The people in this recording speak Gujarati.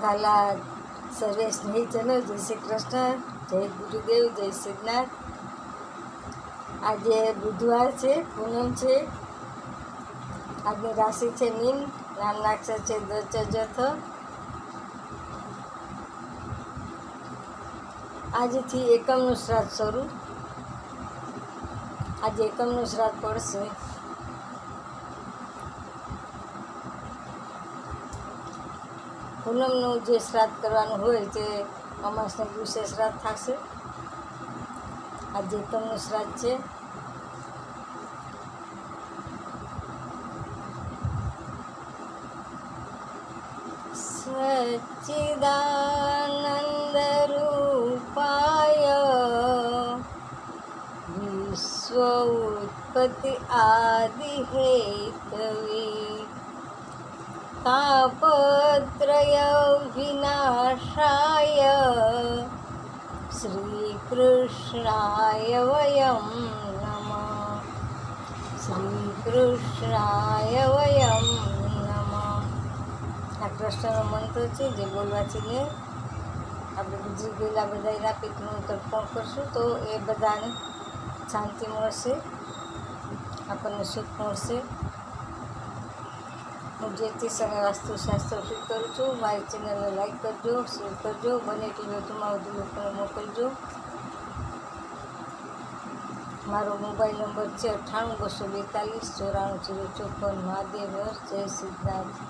વાલા સર્વે સ્નેહીજનો, જય શ્રી કૃષ્ણ, જય ગુરુદેવ, જય સિદ્ધનાથ આજે બુધવાર છે, પૂનમ છે. આજની રાશિ છે મીન રામનાક્ષર છે દચજથ આજથી એકમનું શ્રાદ્ધ શરૂ. આજે એકમનું શ્રાદ્ધ પડશે. પૂનમનું જે શ્રાદ્ધ કરવાનું હોય તે અમાસના દિવસે શ્રાદ્ધ થશે. આ જેતમનું શ્રાદ્ધ છે. સચ્ચિદાનંદરૂપાય વિશ્વ ઉત્પત્તિ આદિ તાપત્રય વિનાશાય શ્રીકૃષ્ણાય વયમ નમઃ શ્રીકૃષ્ણાય વયમ નમઃ આ કૃષ્ણનો મંત્ર છે જે બોલવાથી ને આપણે ગુજરી ગયેલા બધા એના પિતૃનું તર્પણ કરશું તો એ બધાને શાંતિ મળશે આપણને સુખ મળશે હું જેથી સમય વાસ્તુશાસ્ત્ર શીખ કરું છું. મારી ચેનલને લાઈક કરજો, શેર કરજો, બને એટલી વધુમાં વધુ લોકોને મોકલજો. મારો મોબાઈલ નંબર છે અઠ્ઠાણું બસો બેતાલીસ, ચોરાણું જીરો ચોપન. મહાદેવ, જય સિદ્ધાર્થ